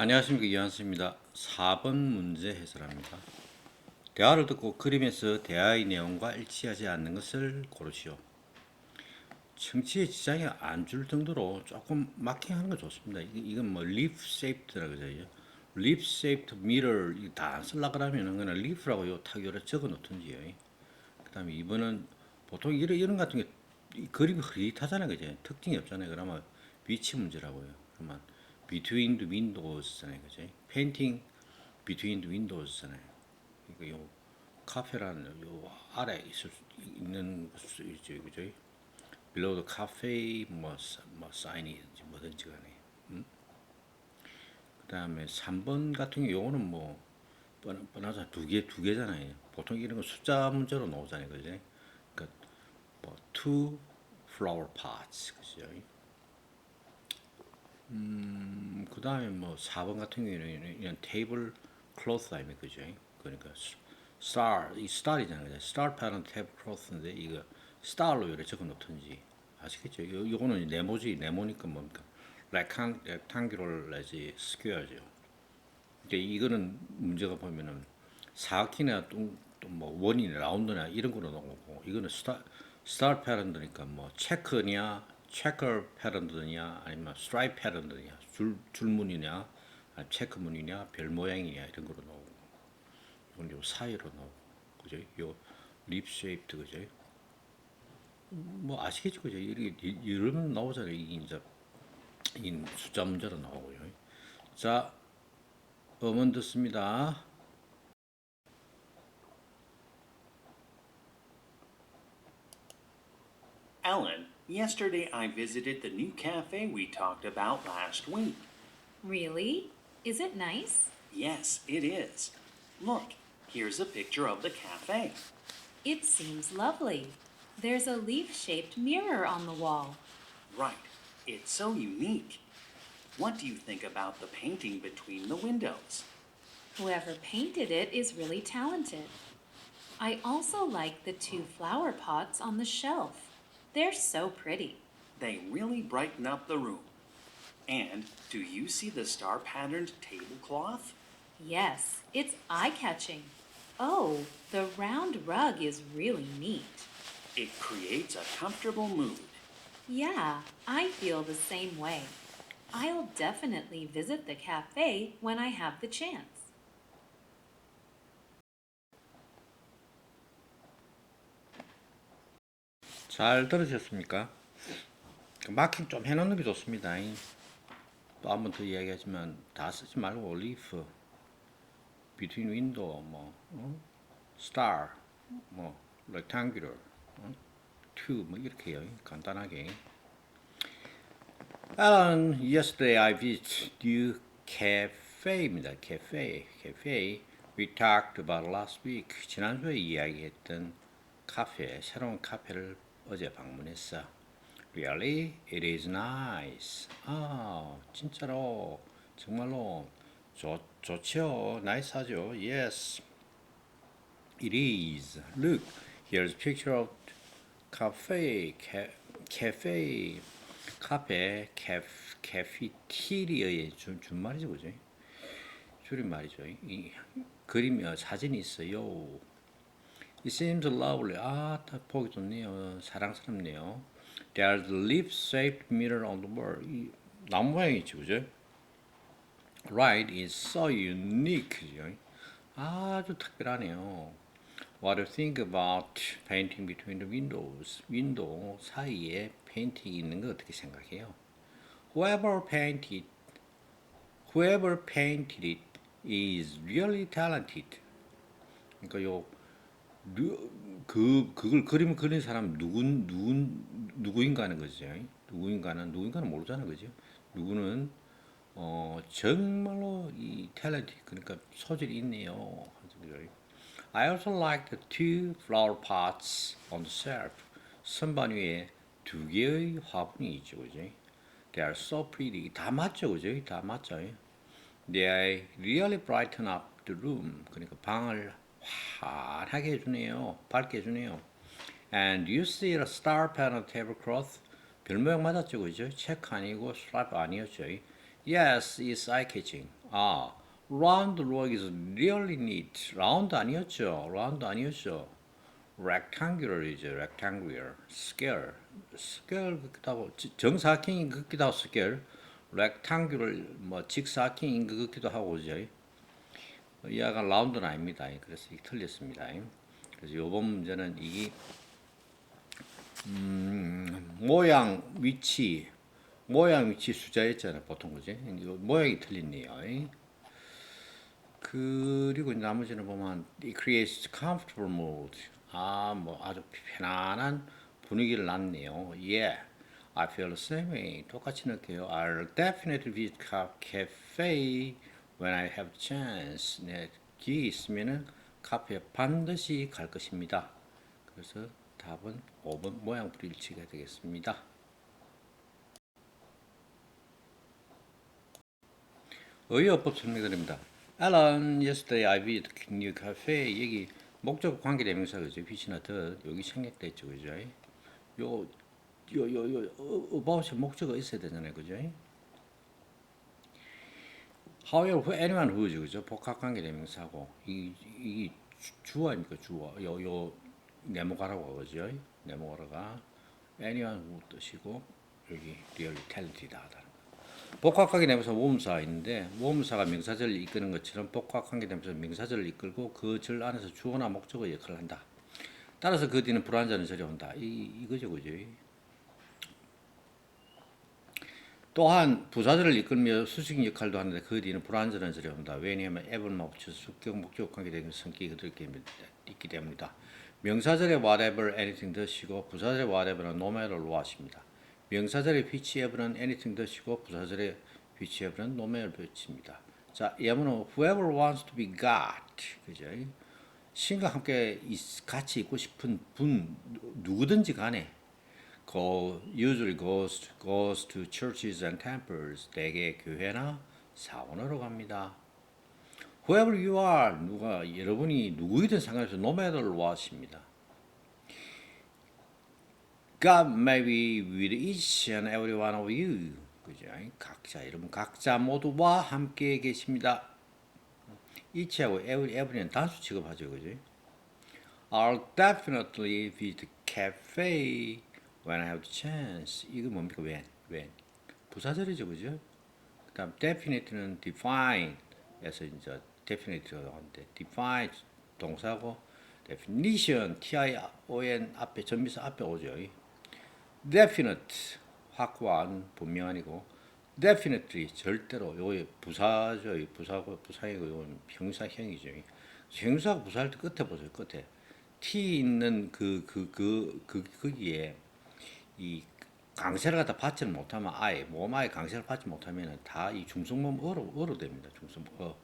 안녕하십니까 이한수입니다. 4번 문제 해설합니다. 대화를 듣고 그림에서 대화의 내용과 일치하지 않는 것을 고르시오. 청취에 지장이 안 줄 정도로 조금 마킹하는 거 좋습니다. 이- 이건 뭐 leaf shaped라고 그러죠. leaf shaped mirror 다안 쓸라 그러면은 그냥 leaf라고 요 타교를 적어 놓든지요. 그다음에 이번은 보통 이런 이런 같은 게이 그림이 흐릿하잖아요, 그죠? 특징이 없잖아요. 그러면 위치 문제라고요. 그러면 between the windows잖아요, 그죠? painting between the windows잖아요. 이거 요 카페라는 요 아래 있을 수 있는 수 있죠, 그죠? below the cafe 뭐, 사- 뭐 사인이 뭐든지 간에. 음? 그다음에 3번 같은 경우 요거는 뭐 뻔, 뻔하자 두개 두 개잖아요. 보통 이런 거 숫자 문제로 나오잖아요, 그죠? 그러니까 뭐 two flower pots, 그죠? 음, 그 다음에 뭐 4번 같은 경우에는 이런 테이블 클로스 아닙니까, 그죠? 그러니까 star, 이 star이잖아요, star pattern table cloth인데 이거 star로 이렇게 적어 놓든지 아시겠죠? 요, 요거는 네모지, 네모니까 뭡니까? rectang, rectangular 내지 square죠. 근데 이거는 문제가 보면은 사각이나 또뭐 원이나 라운드나 이런 거로 나오고 이거는 스타 스타 패런드니까 뭐 체크냐 체커 패런드냐 아니면 스트라이프 패런드냐 줄 줄무늬냐 체크무늬냐 별 모양이냐 이런 거로 나오고 이건 요 사이로 나오고 그죠? 요립 쉐입드 그죠? 뭐 아시겠죠 그죠? 이렇게 이- 이러면 나오잖아요 이게 이제 이 숫자 문제로 나오고요. 자 음원 듣습니다. Ellen, yesterday I visited the new cafe we talked about last week. Really? Is it nice? Yes, it is. Look, here's a picture of the cafe. It seems lovely. There's a leaf shaped mirror on the wall. Right, it's so unique. What do you think about the painting between the windows? Whoever painted it is really talented. I also like the two flower pots on the shelf. They're so pretty. They really brighten up the room. And do you see the star patterned tablecloth? Yes, it's eye catching. Oh, the round rug is really neat. It creates a comfortable mood. Yeah, I feel the same way. I'll definitely visit the cafe when I have the chance. 잘 들으셨습니까? 그 마킹 좀 해놓는 게 좋습니다. 또 한 번 더 이야기하지만 다 쓰지 말고 leaf, between window, 뭐 어? star, 뭐 rectangular, 어? two 뭐 이렇게요. 간단하게. Alan, yesterday I visited new cafe입니다. cafe, cafe. We talked about last week. 지난주에 이야기했던 카페, 새로운 카페를 어제 방문했어. Really? It is nice. 아, 진짜로, 정말로 좋, 좋죠. 나이스하죠. Yes. It is. Look, here's a picture of cafe, ca, cafe, 카페, 캐, 캐피티리어의 준, 준말이죠, 그죠? 줄임말이죠. 이 그림, 어, 사진이 있어요. It seems lovely. 아, 딱 보기 좋네요. 사랑스럽네요. There's a leaf-shaped mirror on the wall. 이 나무 모양이 있죠, 그죠? Right, is so unique. 그죠? 아주 특별하네요. What do you think about painting between the windows? 윈도우 사이에 페인팅이 있는 거 어떻게 생각해요? Whoever painted, whoever painted it is really talented. 그러니까 요, 누, 그, 그걸 그림 그린 사람 누군, 누군, 누구인가 하는 거죠. 누구인가는, 누구인가는 모르잖아, 그죠? 누구는, 어, 정말로 이 탤런트, 그러니까 소질이 있네요. I also like the two flower pots on the shelf. 선반 위에 두 개의 화분이 있죠, 그죠? They are so pretty. 다 맞죠, 그죠? 다 맞죠. They really brighten up the room. 그러니까 방을 환하게 해주네요. 밝게 해주네요. And you see the star pattern tablecloth? 별 모양 맞았죠, 그죠? 체크 아니고 스트라이프 아니었죠. Yes, it's eye-catching. 아, round look is really neat. round 아니었죠? round 아니었죠? rectangular이죠. rectangular. square. square 같기도 하고 지- 정사각형인 것 같기도 하고 square. rectangular 뭐 직사각형인 것 같기도 하고 그죠? 이 아가 라운드는 아닙니다. 그래서 틀렸습니다. 그래서 이번 문제는 이게 음, 모양 위치 모양 위치 숫자였잖아요. 보통 그지? 모양이 틀렸네요. 그리고 나머지는 보면 it creates comfortable mood. 아, 뭐 아주 편안한 분위기를 놨네요. Yeah, I feel the same way. 똑같이 느껴요. I'll definitely visit ca- cafe when I have chance. 네, 기회 있으면은 카페 반드시 갈 것입니다. 그래서 답은 5번 모양 불일치가 되겠습니다. 의어법 설명드립니다. Alan, yesterday I visited new cafe. 여기 목적 관계 대명사 그죠? 빛이나 더 여기 생략됐죠, 그죠? 요, 요, 요, 요, 어, about에 목적어 있어야 되잖아요, 그죠? However, anyone who죠, 그죠? 복합 관계 대명사고 이, 이 주- 주어 아닙니까, 주어. 요, 요 네모가라고 그죠? 네모가라가 anyone who 뜻이고 여기 really talented하다. 복합관계 대명사 모음사가 있는데 모음사가 명사절을 이끄는 것처럼 복합관계 대명사 명사절을 이끌고 그 절 안에서 주어나 목적어 역할을 한다. 따라서 그 뒤는 불완전한 절이 온다. 이 이거죠, 그죠? 또한 부사절을 이끌며 수식 역할도 하는데 그 뒤는 불완전한 절이 온다. 왜냐하면 앱을만 붙여서 수격 목적 관계 대명 성격이 있기 때문이다. 명사절의 whatever, anything 덧이고 부사절의 whatever는 no matter what입니다. 명사절의 which ever는 anything 덧이고 부사절의 which ever는 no matter 덧입니다. 자, 예문은 whoever wants to be got, 그죠? 신과 함께 있- 같이 있고 싶은 분 누- 누구든지 간에 go usually goes goes to churches and temples 대개 교회나 사원으로 갑니다. Whoever you are 누가 여러분이 누구이든 상관없이 no matter what입니다. God may be with each and every one of you. 그죠? 각자 여러분 각자 모두와 함께 계십니다. each하고 every every는 단수 취급하죠, 그죠? I'll definitely visit cafe when I have the chance. 이거 뭡니까? when? when? 부사절이죠, 그죠? 그 다음 definite는 define에서 이제 definite가 나오는데 define 동사고 definition t-i-o-n 앞에 전미사 앞에 오죠. definite 확고한 분명한이고 definitely 절대로 요게 부사죠. 이 부사고 부사이고 요건 형사형이죠. 형사가 부사할 때 끝에 보세요. 끝에 t 있는 그 그 그 그 거기에 이 강세를 갖다 받지를 못하면 아예 몸 아예 강세를 받지 못하면 다이 중성모음 어로 어로 됩니다. 중성모음 어.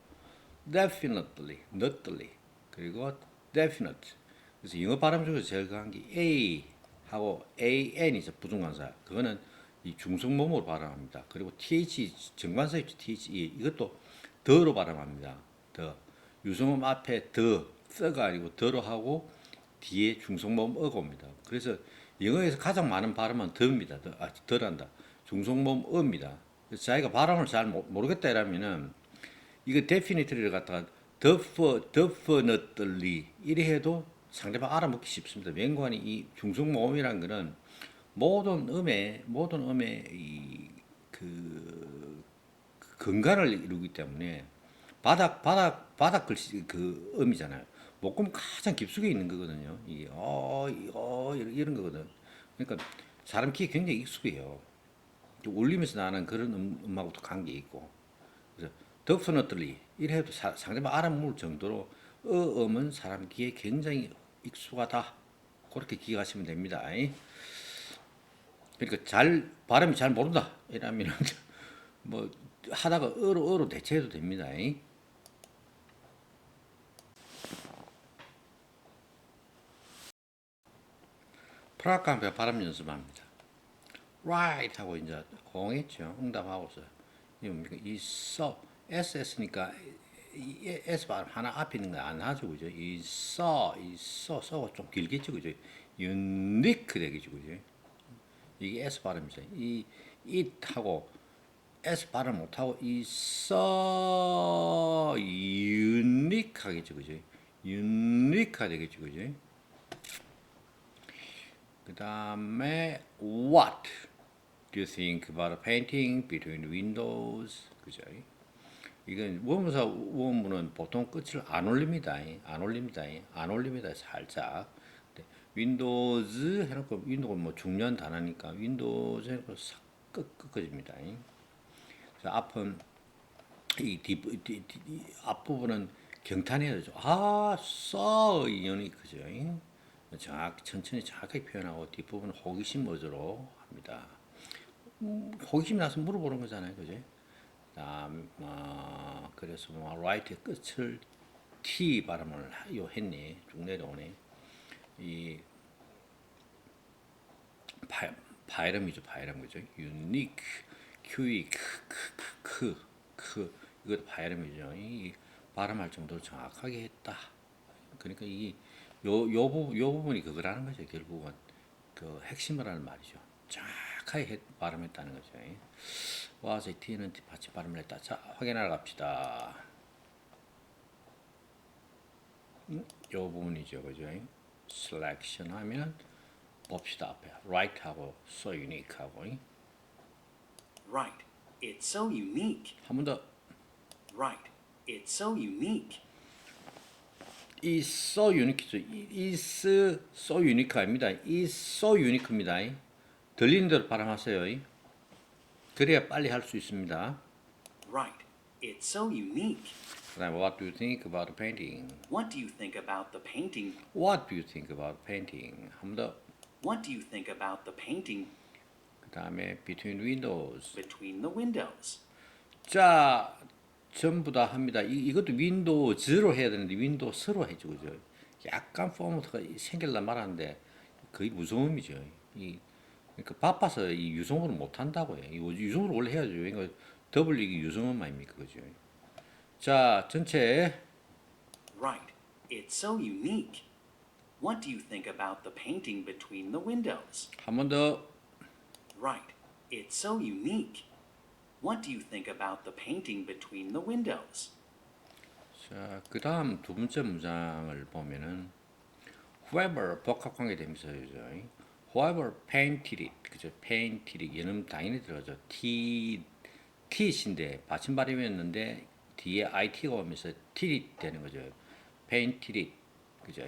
definitely, notly 그리고 definite. 그래서 영어 발음 중에서 제일 강한 게 a 하고 an이죠 부중간사. 그거는 이 중성모음으로 발음합니다. 그리고 th 정관사 있죠 th 이것도 더로 발음합니다. 더 유성음 앞에 더 더가 아니고 더로 하고 뒤에 중성모음 어가 옵니다. 그래서 영어에서 가장 많은 발음은 더입니다. 더, 아, 덜한다. 중성모음 어입니다. 자기가 발음을 잘 모- 모르겠다 이러면은 이거 definitely를 갖다가 defi- definitely 이래 해도 상대방 알아먹기 쉽습니다. 맹관이 이 중성모음이라는 거는 모든 음의 모든 음의 이그 근간을 이루기 때문에 바닥 바닥 바닥 글씨 그 음이잖아요. 목금 가장 깊숙이 있는 거거든요. 이 어, 이, 어 이런, 거거든. 그러니까 사람 귀에 굉장히 익숙해요. 좀 울리면서 나는 그런 음, 음하고도 관계 있고. 그래서 definitely 이래도 사- 상대방 알아먹을 정도로 어 음은 사람 귀에 굉장히 익숙하다. 그렇게 기억하시면 됩니다. 그러니까 잘 발음이 잘 모른다 이러면 뭐 하다가 어로 어로 대체해도 됩니다. 프라카페 발음 연습합니다. right 하고 이제 공했죠. 응답하고서 이 뭡니까? 이 써, SS니까 이 S 발음 하나 앞에 있는 거 안 하죠, 그죠? 이 써, 써가 좀 길겠죠, 그죠? unique 되겠죠, 그죠? 이게 S 발음이죠. 이 it하고 S 발음 못 하고 이 so unique하겠죠, 그죠? unique하 되겠죠, 그죠? 그 다음에 what do you think about a painting between windows? 그죠? 이건 원문사 원문은 보통 끝을 안 올립니다. 안 올립니다. 안 올립니다. 살짝. 윈도우즈 해놓고 윈도우가 뭐 중요한 단어니까 윈도우즈 해놓고 싹 끝, 끝까지입니다. 그래서 앞은 이 뒷, 뒷, 뒷, 이 앞부분은 경탄해야 되죠. 아, 써 인연이 그죠. 정확 천천히 정확하게 표현하고 뒷부분은 호기심 어조로 합니다. 음, 호기심이 나서 물어보는 거잖아요, 그죠? 다음 어, 그래서 뭐 라이트의 끝을 T 발음을 하- 요 했네 쭉 내려오네 이 바, 바이럼이죠 바이럼 그죠? 유니크 큐이 크크크 크 크 이것도 바이럼이죠. 이 발음할 정도로 정확하게 했다. 그러니까 이 요 요 부분 요 부분이 그거라는 거죠 결국은 그 핵심을 하는 말이죠 정확하게 했- 발음했다는 거죠 와서 T는 받침 발음을 했다. 자, 확인하러 갑시다. 음, 요 부분이죠, 그죠? selection 하면 봅시다 앞에 right하고 so unique하고 Right. It's so unique. 한 번 더. Right. It's so unique. is so unique죠. is so unique 아닙니다. is so unique입니다. 들리는 대로 발음하세요. 그래야 빨리 할 수 있습니다. Right. It's so unique. 그다음에 what do you think about the painting? What do you think about the painting? What do you think about painting? 한 번 더. What do you think about the painting 그다음에 between windows. between the windows? 자, 전부 다 합니다. 이, 이것도 윈도우즈로 해야 되는데 윈도우스로 해죠, 그죠? 약간 포먼트가 생길라 말하는데 거의 무서움이죠. 이 그러니까 바빠서 이 유성어를 못 한다고요. 이 유성어를 원래 해야죠. 그러니까 더블 이게 유성어 아닙니까, 그죠? 자, 전체 Right. It's so unique. What do you think about the painting between the windows? 한 번 더. Right. It's so unique. What do you think about the painting between the windows? 자, 그 다음 두 번째 문장을 보면은 whoever 복합 관계 되면서죠. whoever painted it, 그죠? painted it 얘는 당연히 들어가죠. t t인데 받침 발음이었는데 뒤에 it가 오면서 tit이 되는 거죠. painted it, 그죠?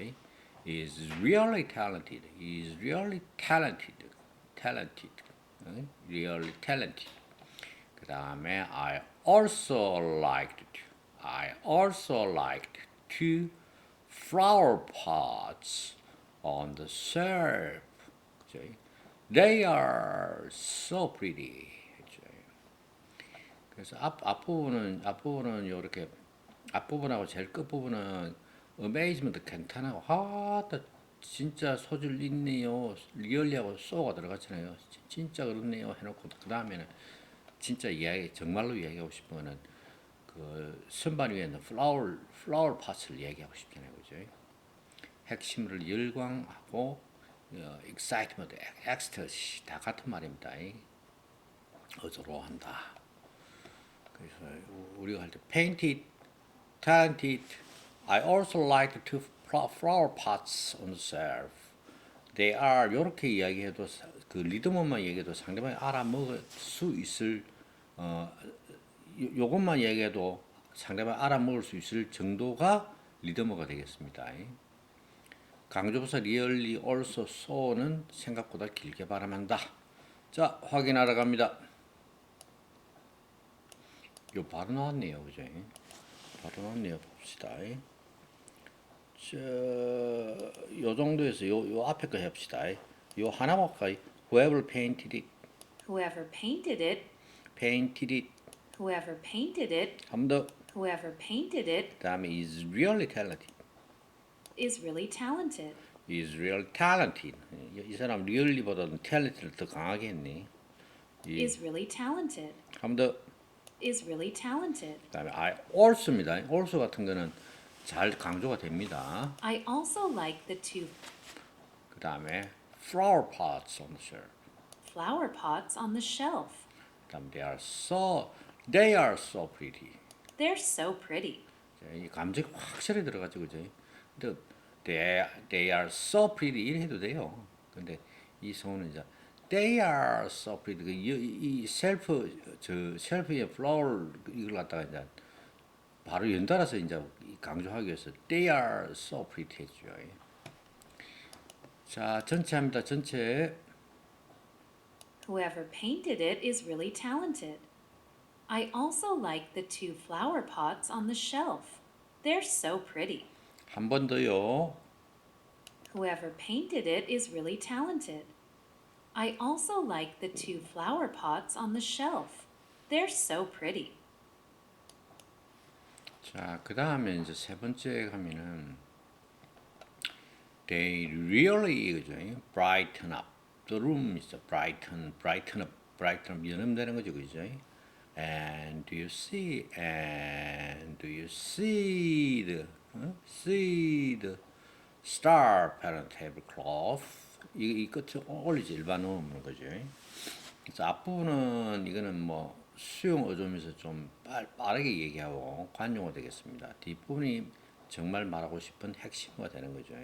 is really talented, is really talented, talented, 응? really talented. 그 다음에 I also liked to, I also liked two flower pots on the shelf. They are so pretty. 그래서 앞 앞부분은 앞부분은 이렇게 앞부분하고 제일 끝부분은 amazement 괜찮하고 하다 진짜 소질 있네요. 리얼리하고 쏘가 들어갔잖아요. 지- 진짜 그렇네요. 해놓고 그 다음에는 진짜 이야기 정말로 이야기하고 싶은 거는 그 선반 위에 있는 플라워 플라워 팟을 이야기하고 싶잖아요. 그죠? 핵심을 열광하고 어, excitement, ecstasy 다 같은 말입니다. 어조로 한다. 그래서 우리가 할 때 painted, talented. I also like to flower pots on the shelf. They are 이렇게 이야기해도 사- 그 리듬만 얘기해도 상대방이 알아먹을 수 있을 어 요- 요것만 얘기해도 상대방이 알아먹을 수 있을 정도가 리듬어가 되겠습니다. 강조부사 리얼리 also so는 생각보다 길게 발음한다. 자 확인하러 갑니다. 요 바로 나왔네요, 그죠? 바로 나왔네요. 봅시다. 저, 요 정도에서 요, 요 앞에 거 해봅시다. 요 하나만 할까요? Whoever painted it, Whoever painted it, painted it. whoever painted it, 한 번 더. whoever painted it 그 다음에 is really talented. is really talented. is real talented. 이, 이 사람 really보다는 talent를 더 강하게 했네. 이, Is really talented. 한 번 더. Is really talented. 그 다음에 I also입니다. also 같은 거는 잘 강조가 됩니다. I also like the two 그 다음에 flower pots on the shelf. flower pots on the shelf. 그다음 they are so they are so pretty. They're so pretty. 자, 이 감정이 확실히 들어가죠, 그죠? 근데 they, they are so pretty 이래 해도 돼요. 근데 이 성우는 이제 they are so pretty 그 이, 이 셀프 저 셀프의 flower 이걸 갖다가 이제 바로 연달아서 이제 강조하기 위해서 they are so pretty 했죠. 자, 전체 합니다. 전체. Whoever painted it is really talented. I also like the two flower pots on the shelf. They're so pretty. 한 번 더요. Whoever painted it is really talented. I also like the two flower pots on the shelf. They're so pretty. 자, 그 다음에 이제 세 번째 가면은 they really 그죠? brighten up the room 있어. brighten, brighten up, brighten up 연음되는 거죠, 그죠? And do you see? And do you see the 어? see the star pattern tablecloth? 이, 이 끝에 올리지 일반 음은 거죠. 그래서 앞부분은 이거는 뭐 수용 어조면서 좀 빨, 빠르게 얘기하고 관용어 되겠습니다. 뒷부분이 정말 말하고 싶은 핵심어가 되는 거죠.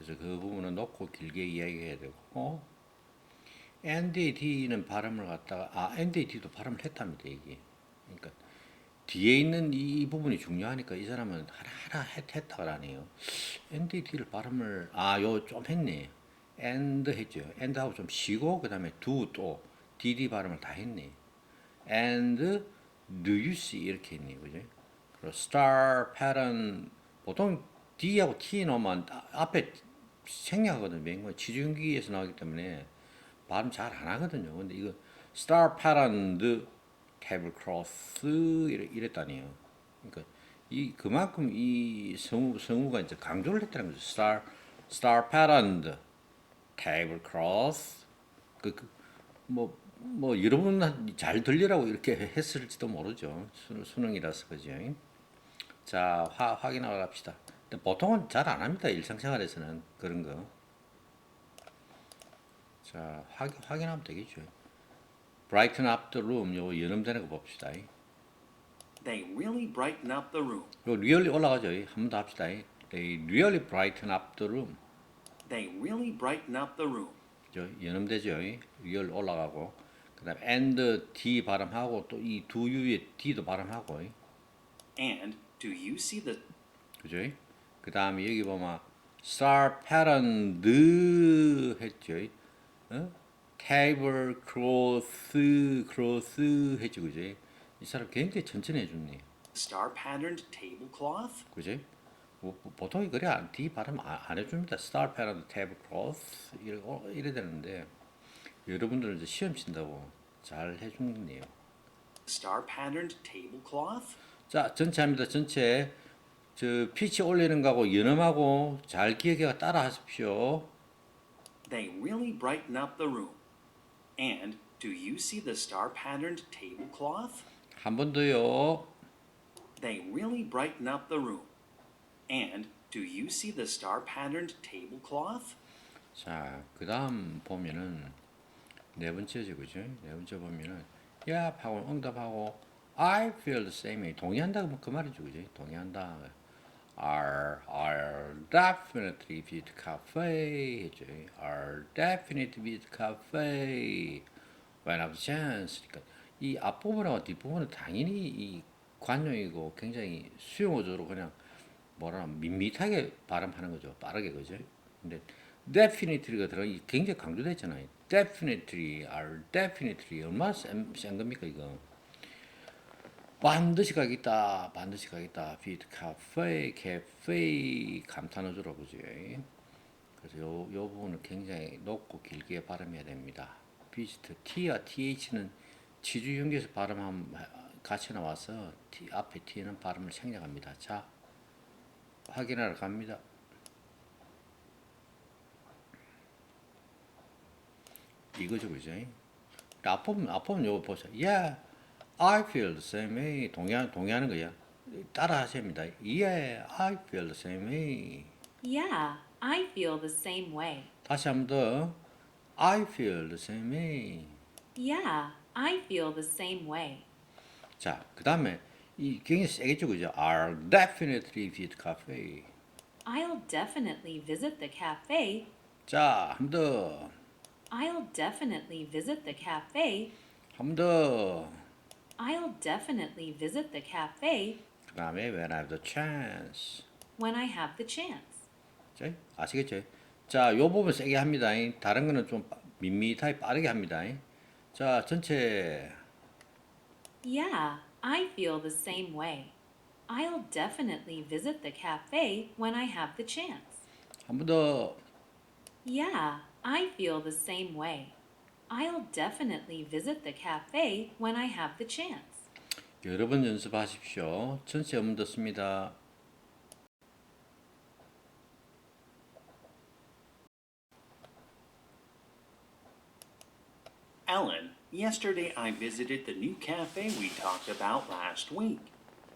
그래서 그 부분은 놓고 길게 이야기해야 되고 NDT는 발음을 갖다가 아 NDT도 발음을 했답니다 이게. 그러니까 뒤에 있는 이, 이 부분이 중요하니까 이 사람은 하나하나 했, 했다가 하네요. NDT를 발음을 아 요 좀 했네. and 했죠. and하고 좀 쉬고 그 다음에 do 또 dd 발음을 다 했네. and do you see 이렇게 했네. 그죠? 그리고 star pattern 보통 d하고 t 넣으면 아- 앞에 생략하거든요. 맨거 지중기에서 나오기 때문에 발음 잘 안 하거든요. 근데 이거 star pattern tablecloth 이래, 이랬 다니요. 그러니까 이 그만큼 이 성우 성우가 이제 강조를 했다는 거죠. star star pattern tablecloth 그뭐뭐 뭐 여러분 잘 들리라고 이렇게 했을지도 모르죠. 수능, 수능이라서 그죠. 자 화, 확인하고 갑시다. 보통은 잘 안 합니다. 일상생활에서는 그런 거. 자 확, 확인하면 되겠죠. Brighten up the room 요거 연음되는 거 봅시다. They really brighten up the room. 요 really 올라가죠. 한 번 더 합시다. They really brighten up the room. They really brighten up the room. 저 연음되죠. real 올라가고 그다음 and d 발음하고 또 이 do you의 d도 발음하고 And do you see the 그죠? 그 다음에 여기 보면 star pattern 느 했죠. 어? table cloth cloth 했죠. 그죠? 이 사람 굉장히 천천히 해줬네. star patterned tablecloth? 그지? 뭐, 뭐, 보통 그래 안- D 발음 안, 안 해줍니다. star pattern tablecloth 이래 어, 이래 되는데 여러분들은 이제 시험 친다고 잘 해주네요. Star patterned tablecloth? 자 전체 합니다. 전체 저 피치 올리는 거하고 연음하고 잘 기억해 따라 하십시오. They really brighten up the room. And do you see the star patterned tablecloth? 한 번 더요. They really brighten up the room. And do you see the star patterned tablecloth? 자, 그 다음 보면은 네 번째죠, 그죠? 네 번째 보면은 야 하고 응답하고 I feel the same 동의한다 그 말이죠, 그죠? 동의한다. Are are definitely with cafe 했죠. are definitely with cafe when have chance. 그러니까 이 앞부분하고 뒷부분은 당연히 이 관용이고 굉장히 수용어조로 그냥 뭐라 밋밋하게 발음하는 거죠. 빠르게 그죠? 근데 definitely가 들어 이 굉장히 강조됐잖아요. definitely, are definitely 얼마나 센, 센 겁니까 이거? 반드시 가겠다, 반드시 가겠다. 비트 카페, 캐페 감탄어조로 그죠? 그래서 요, 요 부분은 굉장히 높고 길게 발음해야 됩니다. 비스트 T와 TH는 치주 연계에서 발음하면 같이 나와서 T, 앞에 T는 발음을 생략합니다. 자, 확인하러 갑니다. 이거죠, 그죠? 앞부분, 앞부분 요거 보세요. Yeah, I feel the same way. 동의하, 동의하는 거야. 따라 하셔야 합니다. Yeah, I feel the same way. Yeah, I feel the same way. 다시 한 번 더. I feel the same way. Yeah, I feel the same way. 자, 그 다음에 이 굉장히 세겠죠, 그죠? I'll definitely visit cafe. I'll definitely visit the cafe. 자, 한 번 더, I'll definitely visit the cafe. 한 번 더. I'll definitely visit the cafe 그 다음에 when I have the chance. when I have the chance. 자, 아시겠죠? 자, 요 부분 세게 합니다. 다른 거는 좀 빠- 밋밋하게 빠르게 합니다. 자, 전체 Yeah, I feel the same way. I'll definitely visit the cafe when I have the chance. 한 번 더. Yeah, I feel the same way. I'll definitely visit the cafe when I have the chance. 여러 번 연습하십시오. 전체 한번 더 씁니다. Ellen, yesterday I visited the new cafe we talked about last week.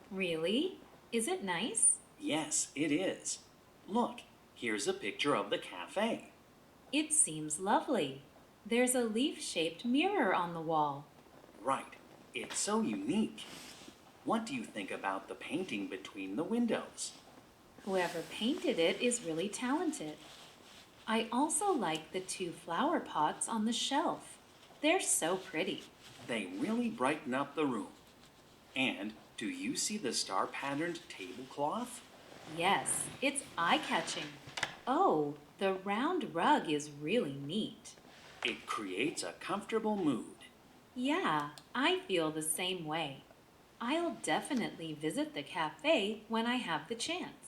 Really? Is it nice? Yes, it is. Look, here's a picture of the cafe. It seems lovely. There's a leaf shaped mirror on the wall. Right, it's so unique. What do you think about the painting between the windows? Whoever painted it is really talented. I also like the two flower pots on the shelf. They're so pretty. They really brighten up the room. And do you see the star patterned tablecloth? Yes, it's eye catching. Oh, the round rug is really neat. It creates a comfortable mood. Yeah, I feel the same way. I'll definitely visit the cafe when I have the chance.